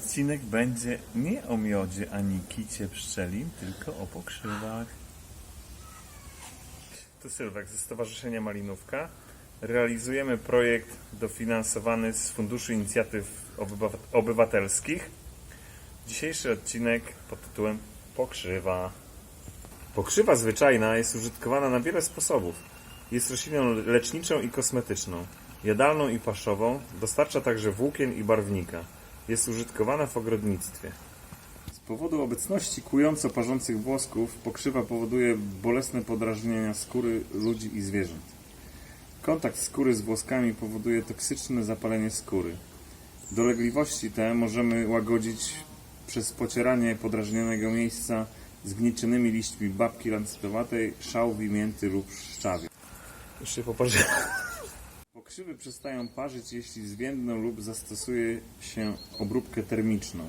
odcinek będzie nie o miodzie ani kicie pszczelim, tylko o pokrzywach. Tu Sylwek ze Stowarzyszenia Malinówka. Realizujemy projekt dofinansowany z Funduszu Inicjatyw Obywa- Obywatelskich. Dzisiejszy odcinek pod tytułem Pokrzywa. Pokrzywa zwyczajna jest użytkowana na wiele sposobów. Jest rośliną leczniczą i kosmetyczną, jadalną i paszową, dostarcza także włókien i barwnika. Jest użytkowana w ogrodnictwie. Z powodu obecności kłująco parzących włosków pokrzywa powoduje bolesne podrażnienia skóry ludzi i zwierząt. Kontakt skóry z włoskami powoduje toksyczne zapalenie skóry. Dolegliwości te możemy łagodzić przez pocieranie podrażnionego miejsca zgnieczonymi liśćmi babki lancetowatej, szałwi, mięty lub szczawi. Już się poparzy. Pokrzywy przestają parzyć, jeśli zwiędną lub zastosuje się obróbkę termiczną.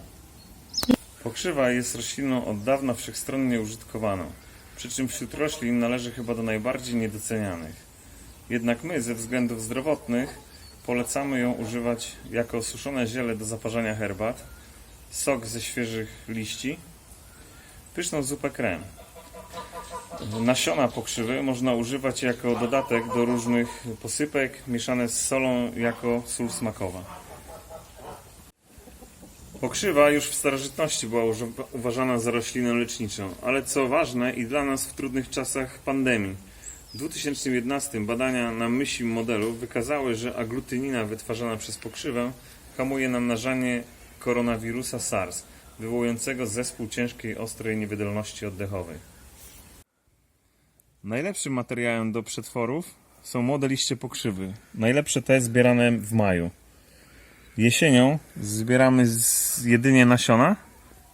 Pokrzywa jest rośliną od dawna wszechstronnie użytkowaną, przy czym wśród roślin należy chyba do najbardziej niedocenianych. Jednak my, ze względów zdrowotnych, polecamy ją używać jako suszone ziele do zaparzania herbat, sok ze świeżych liści, pyszną zupę krem. Nasiona pokrzywy można używać jako dodatek do różnych posypek, mieszane z solą jako sól smakowa. Pokrzywa już w starożytności była uważana za roślinę leczniczą, ale co ważne i dla nas w trudnych czasach pandemii. W 2011 badania na mysim modelu wykazały, że aglutynina wytwarzana przez pokrzywę hamuje namnażanie koronawirusa SARS, wywołującego zespół ciężkiej, ostrej niewydolności oddechowej. Najlepszym materiałem do przetworów są młode liście pokrzywy. Najlepsze te zbierane w maju. Jesienią zbieramy jedynie nasiona,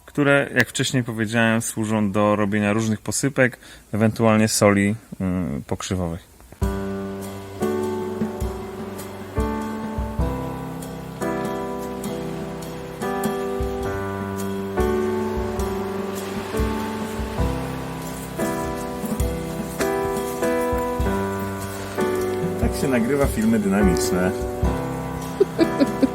które, jak wcześniej powiedziałem, służą do robienia różnych posypek, ewentualnie soli yy, pokrzywowych. Tak się nagrywa filmy dynamiczne.